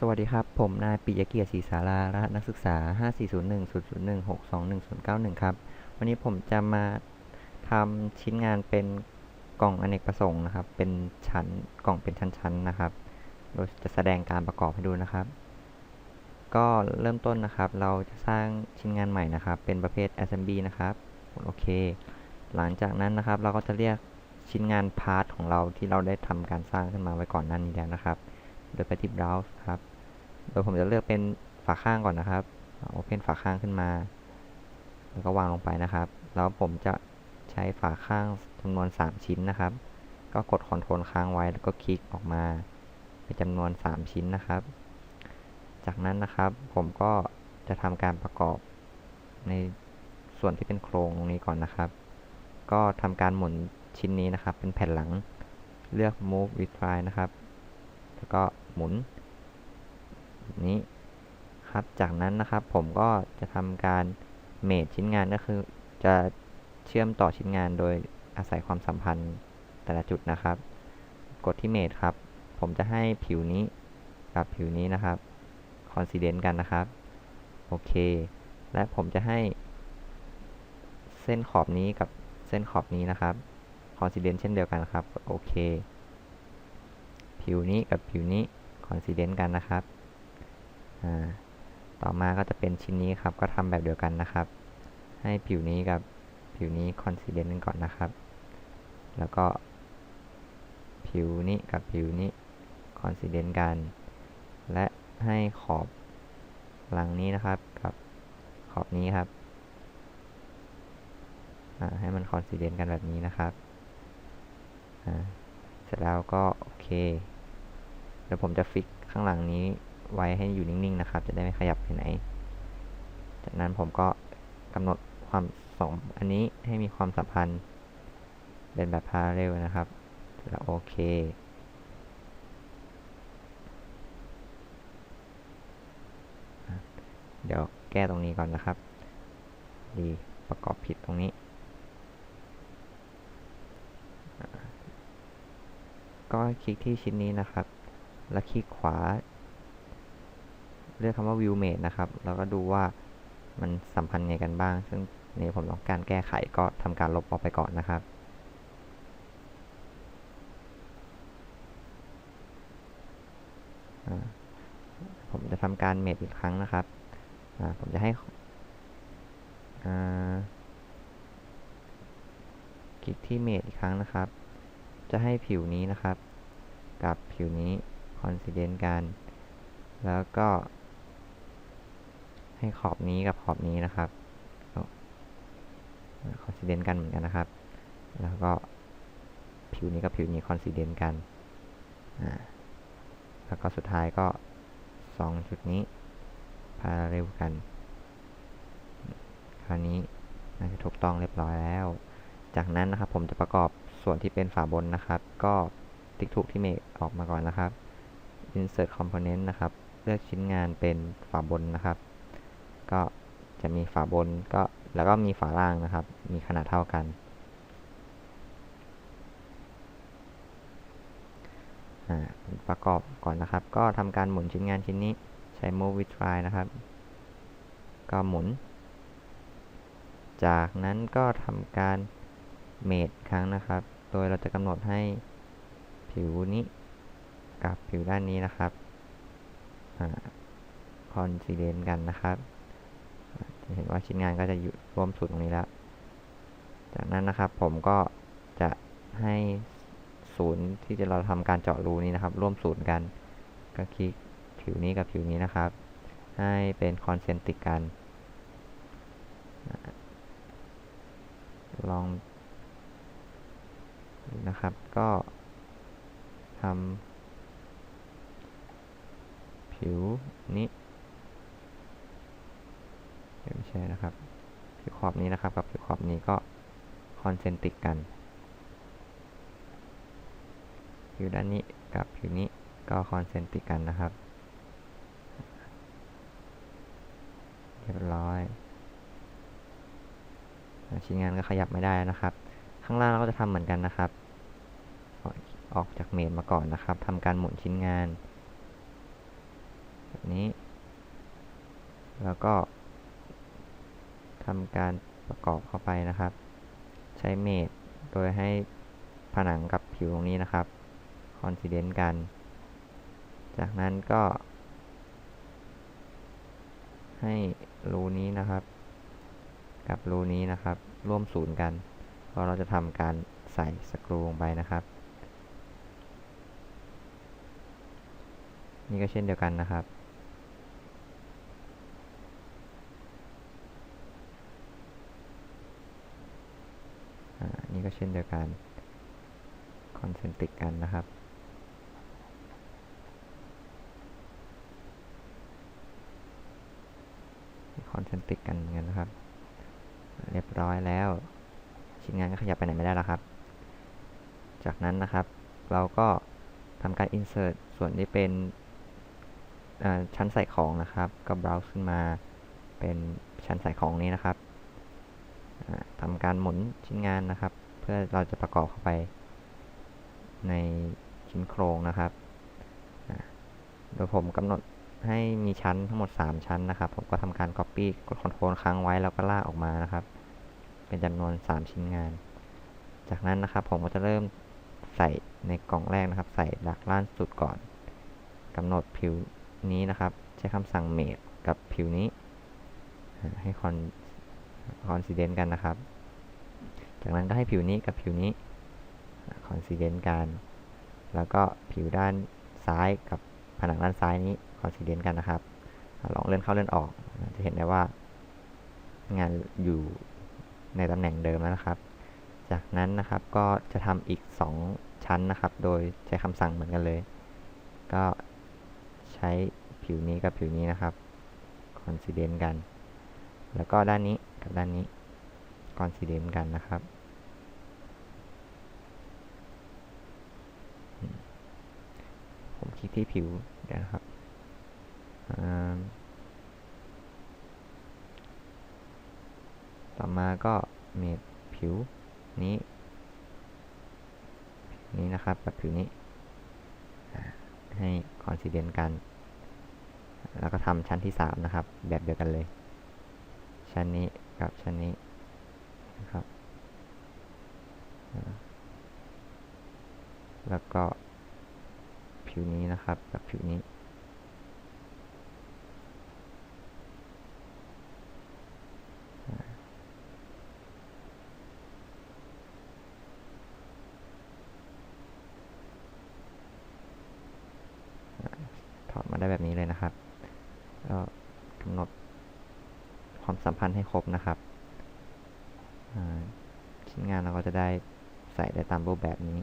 สวัสดีครับ ผมนายปิยเกียรติศรีสารารหัสนักศึกษา 540100162191 ครับ วันนี้ผมจะมาทำชิ้นงานเป็นกล่องอเนกประสงค์นะครับ เป็นชั้นกล่องเป็นชั้นๆนะครับโดยจะแสดงการประกอบให้ดูนะครับ ก็เริ่มต้นนะครับ เราจะสร้างชิ้นงานใหม่นะครับ เป็นประเภท assembly นะครับ โอเค หลังจากนั้นนะครับ เราก็จะเรียกชิ้นงานพาร์ทของเราที่เราได้ทำการสร้างขึ้นมาไว้ก่อนหน้านี้แล้วนะครับ โดยไปที่ browse ครับ โดยผมจะเลือกเป็นฝาข้างก่อนนะครับ open ฝาข้างขึ้นมา แล้วก็วางลงไปนะครับ แล้วผมจะใช้ฝาข้างจำนวน 3 ชิ้นนะครับ ก็กด Ctrl ค้างไว้แล้วก็คลิกออกมาเป็นจำนวน 3 ชิ้นนะครับ จากนั้นนะครับผมก็จะทำการประกอบในส่วนที่เป็นโครงตรงนี้ก่อนนะครับ ก็ทำการหมุนชิ้นนี้นะครับ เป็นแผ่นหลังเลือก move with right นะครับ แล้วก็หมุน นี้ครับ จากนั้นนะครับผมก็จะทำการเมทชิ้นงานก็คือจะเชื่อมต่อชิ้นงานโดยอาศัยความสัมพันธ์แต่ละจุดนะครับ กดที่เมทครับ ผมจะให้ผิวนี้กับผิวนี้นะครับคอนซิเดนต์กันนะครับ โอเค และผมจะให้ เส้นขอบนี้กับเส้นขอบนี้นะครับคอนซิเดนต์เช่นเดียวกันครับ โอเค ผิวนี้กับผิวนี้คอนซิเดนต์กันนะครับ ต่อมาก็จะเป็นชิ้นนี้ครับ ก็ทำแบบเดียวกันนะครับ ให้ผิวนี้กับผิวนี้คอนซิเดนต์กันก่อนนะครับ แล้วก็ ผิวนี้กับผิวนี้คอนซิเดนต์กัน และให้ขอบหลังนี้นะครับกับขอบนี้ครับ ให้มันคอนซิเดนต์กันแบบนี้นะครับ เสร็จแล้วก็โอเค เดี๋ยวผมจะฟิกข้างหลังนี้ไว้ให้อยู่นิ่งๆนะครับ จะได้ไม่ขยับไปไหน จากนั้นผมก็กำหนดความสองอันนี้ให้มีความสัมพันธ์ เป็นแบบพาราเรลนะครับ แล้วโอเค เดี๋ยวแก้ตรงนี้ก่อนนะครับ ดีประกอบผิดตรงนี้ ก็คลิกที่ชิ้นนี้นะครับ แล้วคลิกขวา เลือกคำว่า view mate นะครับ แล้วก็ดูว่ามันสัมพันธ์ไงกันบ้าง ซึ่งนี่ผมต้องการแก้ไขก็ทำการลบออกไปก่อนนะครับผมจะทำการเมทอีกครั้งนะครับ ผมจะให้คลิกที่เมทอีกครั้งนะครับ จะให้ผิวนี้นะครับ กับผิวนี้ คอนซิเดนต์กัน แล้วก็ ให้ขอบนี้กับขอบนี้นะครับคอนซิเดนต์กันเหมือนกันนะครับ แล้วก็ผิวนี้กับผิวนี้คอนซิเดนต์กัน แล้วก็สุดท้ายก็ 2 จุดนี้พาเร็วกัน คราวนี้น่าจะถูกต้องเรียบร้อยแล้ว จากนั้นนะครับผมจะประกอบส่วนที่เป็นฝาบนนะครับ ก็ติ๊กถูกที่เมฆออกมาก่อนนะครับ insert component นะครับ เลือกชิ้นงานเป็นฝาบนนะครับ ก็จะมีฝาบนก็แล้วก็มีฝาล่างนะครับ มีขนาดเท่ากัน ประกอบก่อนนะครับ ก็ทำการหมุนชิ้นงานชิ้นนี้ใช้ move with try นะครับ ก็หมุน จากนั้นก็ทำการเมดครั้งนะครับ โดยเราจะกำหนดให้ผิวนี้ กับผิวด้านนี้นะครับคอนซีเดนกันนะครับจะเห็นว่าชิ้นงานก็จะอยู่รวมสุดตรงนี้แล้ว จากนั้นนะครับผมก็จะให้ศูนย์ที่จะเราทำการเจาะรูนี้นะครับ ร่วมศูนย์กัน ก็คลิกผิวนี้กับผิวนี้นะครับ ให้เป็นคอนเซนติกกัน ลองนะครับ ก็ทำ ผิวนี้ไม่ใช่นะครับผิวขอบนี้นะครับ กับผิวขอบนี้ก็คอนเซนติกกัน ผิวด้านนี้กับผิวนี้ก็คอนเซนติกกันนะครับ เรียบร้อยชิ้นงานก็ขยับไม่ได้นะครับ ข้างล่างเราก็จะทำเหมือนกันนะครับ ออกจากเมนมาก่อนนะครับทำการหมุนชิ้นงาน แล้วก็ทำการประกอบเข้าไปนะครับ ใช้เมดโดยให้ผนังกับผิวตรงนี้นะครับคอนซิเดนต์กัน จากนั้นก็ ให้รูนี้นะครับ กับรูนี้นะครับ ร่วมศูนย์กันเพราะเราจะทำการใส่สกรูลงไปนะครับ นี่ก็เช่นเดียวกันนะครับ อ่า นี่ก็เช่นเดียวกันคอนเซนติกกันนะครับ คอนเซนติกกันเหมือนนะครับ เรียบร้อยแล้ว ชิ้นงานก็ขยับไปไหนไม่ได้แล้วครับ จากนั้นนะครับ เราก็ทำการ insert ส่วนที่เป็นชั้นใส่ของนะครับ ก็ browse ขึ้นมาเป็นชั้นใส่ของนี้นะครับอ่าทำการหมุนชิ้นงานนะครับ พื่อเราจะประกอบเข้าไปในชิ้นโครงนะครับ โดยผมกำหนดให้มีชั้นทั้งหมด 3 ชั้นนะครับ ผมก็ทำการ copy กด Ctrl ค้างไว้แล้วก็ลากออกมานะครับ เป็นจำนวน 3 ชิ้นงาน จากนั้นนะครับผมก็จะเริ่มใส่ในกล่องแรกนะครับ ใส่หลักล่างสุดก่อนกำหนดผิวนี้นะครับ ใช้คำสั่ง made กับผิวนี้ ให้คอนคอนซิเดนต์กันนะครับ จากนั้นก็ให้ผิวนี้กับผิวนี้คอนซิเดนต์กัน แล้วก็ผิวด้านซ้ายกับผนังด้านซ้ายนี้คอนซิเดนต์กันนะครับ ลองเลื่อนเข้าเลื่อนออก จะเห็นได้ว่างานอยู่ในตำแหน่งเดิมแล้วนะครับ จากนั้นนะครับก็จะทำอีก 2 ชั้นนะครับ โดยใช้คำสั่งเหมือนกันเลย ก็ใช้ผิวนี้กับผิวนี้นะครับคอนซิเดนต์กัน แล้วก็ด้านนี้กับด้านนี้คอนซิเดนต์กันนะครับอืมผม คลิกที่ผิวเดี๋ยวนะครับต่อมาก็เมดผิวนี้นี้นะครับกับผิวนี้ให้คอนซิเดนต์กัน แล้วก็ทำชั้นที่ 3 นะครับ แบบเดียวกันเลย ชั้นนี้กับชั้นนี้นะครับแล้วก็ ผิวนี้นะครับ กับผิวนี้ ถอดมาได้แบบนี้เลยนะครับก็กำหนดความสัมพันธ์ให้ครบนะครับชิ้นงานเราก็จะได้ใส่ได้ตามรูปแบบนี้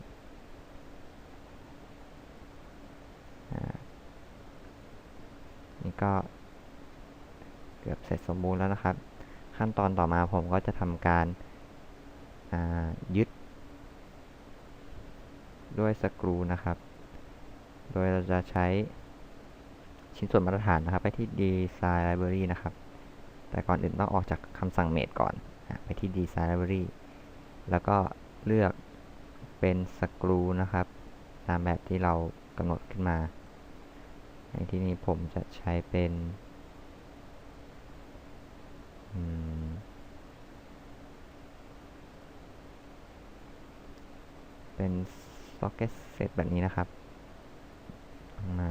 อ่านี่ ก็เกือบเสร็จสมบูรณ์แล้วนะครับ ขั้นตอนต่อมาผมก็จะทำการายึด ด้วยสกรูนะครับ โดยเราจะใช้ชิ้นส่วนมาตรฐานนะครับ ไปที่ Design Library นะครับ แต่ก่อนอื่นต้องออกจากคำสั่ง made ก่อน ไปที่ Design Library แล้วก็เลือกเป็นสกรูนะครับ ตามแบบที่เรากำหนดขึ้นมา ในที่นี้ผมจะใช้เป็นเป็น socket set แบบนี้นะครับออกมา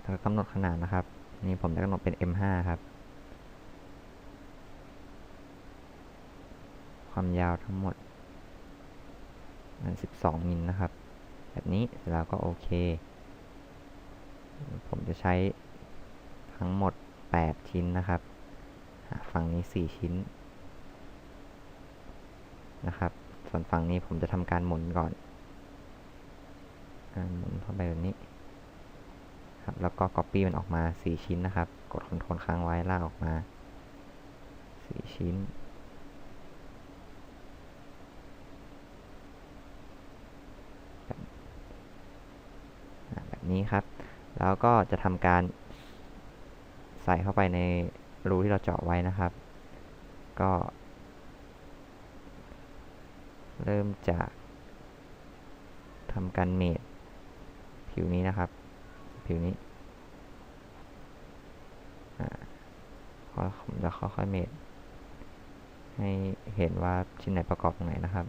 แล้วก็กำหนดขนาดนะครับ นี่ผมจะกำหนดเป็น M5 ครับ ความยาวทั้งหมด มัน 12 มิลนะครับ แบบนี้เสร็จแล้วก็โอเค ผมจะใช้ทั้งหมด 8 ชิ้นนะครับ ฝั่งนี้ 4 ชิ้นนะครับ ส่วนฝั่งนี้ผมจะทำการหมุนก่อนอาหมุนเข้าไปแบบนี้ครับแล้วก็ Copy มันออกมา 4 ชิ้นนะครับ กด Ctrl ค้างไว้ลากออกมา 4 ชิ้น แบบอ่าแบบ นี้ครับ แล้วก็จะทำการใส่เข้าไปในรูที่เราเจาะไว้นะครับ ก็ เริ่มจากทำการเมดผิวนี้นะครับ ผิวนี้อ่าพอผมจะค่อยๆเมดให้เห็นว่าชิ้นไหนประกอบตรงไหนนะครับ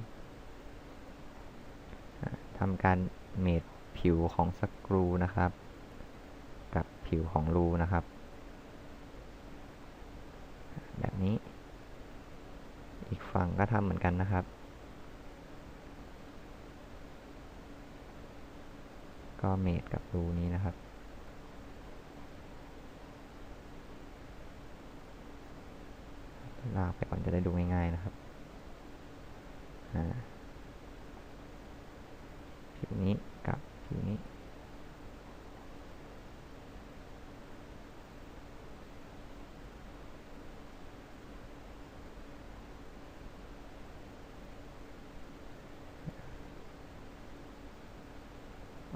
อ่าทำการเมด ผิวของสกรูนะครับ กับผิวของรูนะครับ แบบนี้ อีกฝั่งก็ทำเหมือนกันนะครับ ก็เมดกับรูนี้นะครับลากไปก่อนจะได้ดูง่ายๆนะครับผิวนี้ กับผิวนี้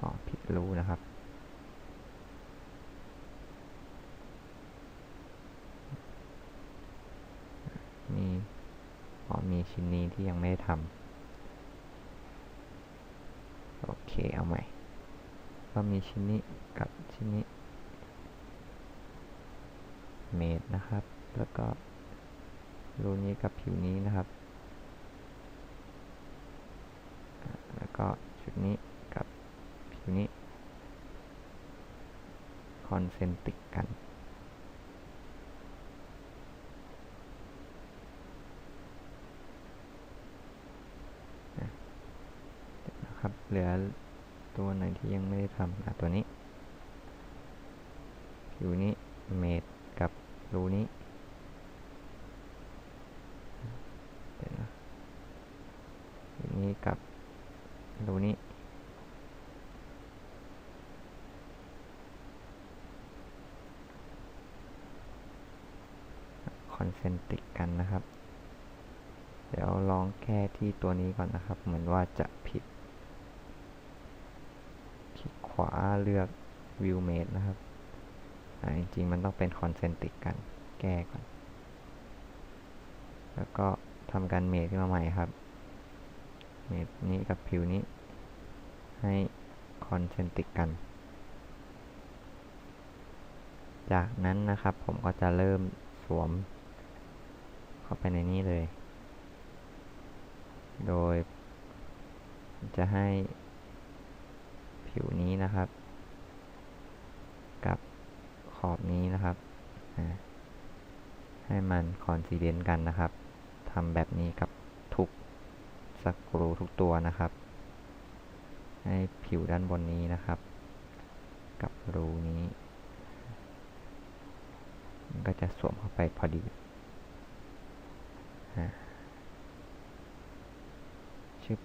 อ๋อผิดรูนะครับมีอ๋อมีชิ้นนี้ที่ยังไม่ได้ทำโอเค เอาใหม่ ก็มีชิ้นนี้กับชิ้นนี้เมดนะครับ แล้วก็รูนี้กับผิวนี้นะครับ แล้วก็ชุดนี้กับผิวนี้คอนเซนติกกันนะครับเหลือ ตัวไหนที่ยังไม่ได้ทำอะตัวนี้ผิวนี้เมดกับรูนี้เดี๋ยวนะผิวนี้กับรูนี้คอนเซนติกกันนะครับ เดี๋ยวลองแก้ที่ตัวนี้ก่อนนะครับ เหมือนว่าจะผิด คลิกข วาเลือก View Mate นะครับ อ่า จริงๆ มันต้องเป็นคอนเซนตริกกัน แก้ก่อน แล้วก็ทำการเมทขึ้นมาใหม่ครับ เมทนี้กับผิวนี้ ให้คอนเซนติกกัน จากนั้นนะครับผมก็จะเริ่มสวม เข้าไปในนี้เลย โดย จะให้ ผิวนี้นะครับ กับขอบนี้นะครับ ให้มันคอนซีเดนต์กันนะครับทำแบบนี้กับทุกสกรูทุกตัวนะครับ ให้ผิวด้านบนนี้นะครับ กับรูนี้นก็จะสวมเข้าไปพอดีอ่าชึบ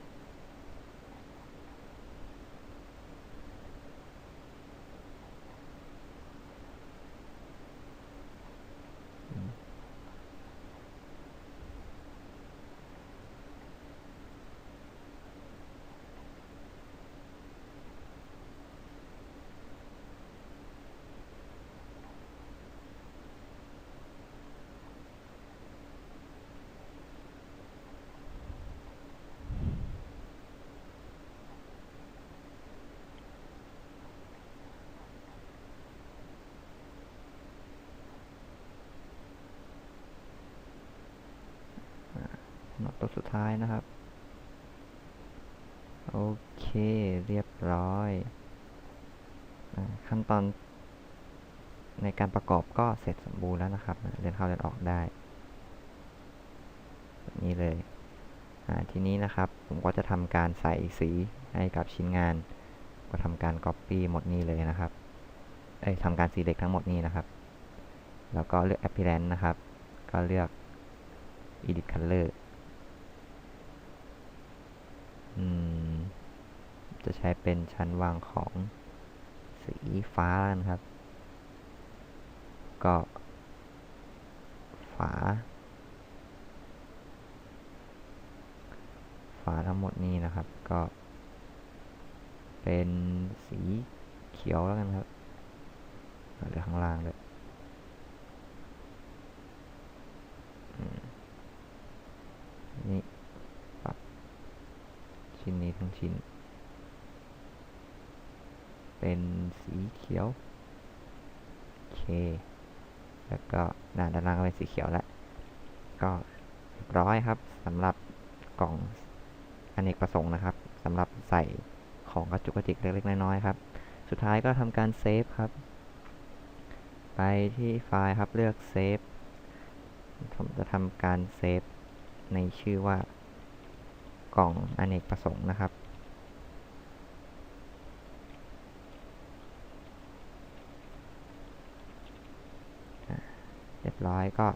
น็อตตัวสุดท้ายนะครับ โอเคเรียบร้อยอขั้นตอนในการประกอบก็เสร็จสมบูรณ์แล้วนะครับเดินเข้าเดินออกได้นี้เลยทีนี้นะครับผมก็จะทำการใส่สีให้กับชิ้นงาน ก็ทำการ Copy หมดนี้เลยนะครับเอ้ยทำการ Select ทั้งหมดนี้นะครับ แล้วก็เลือก Appearance นะครับ ก็เลือก Edit Color จะใช้เป็นชั้นวางของสีฟ้าแล้วนะครับ ก็ ฝา ฝาทั้งหมดนี้นะครับ ก็ เป็นสีเขียวแล้วกันครับเหลือข้างล่างเลยอืมนี่ปรับ ชิ้น เป็นสีเขียวโอเค แล้วก็ด้านด้านล่างก็เป็นสีเขียวแล้วก็เรียบร้อยครับสำหรับกล่องอเนกประสงค์นะครับสำหรับใส่ของกระจุกกระจิกเล็กๆน้อยๆครับ สุดท้ายก็ทำการเซฟครับ ไปที่ไฟล์ครับเลือกเซฟผมจะทำการเซฟในชื่อว่ากล่องอเนกประสงค์นะครับ เรีย บร้อยก็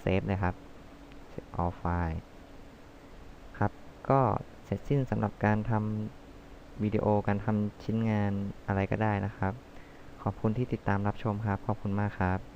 เซฟเลยครับ Save all file ครับ ก็เสร็จสิ้นสำหรับการทำวิดีโอการทำชิ้นงานอะไรก็ได้นะครับ ขอบคุณที่ติดตามรับชมครับ ขอบคุณมากครับ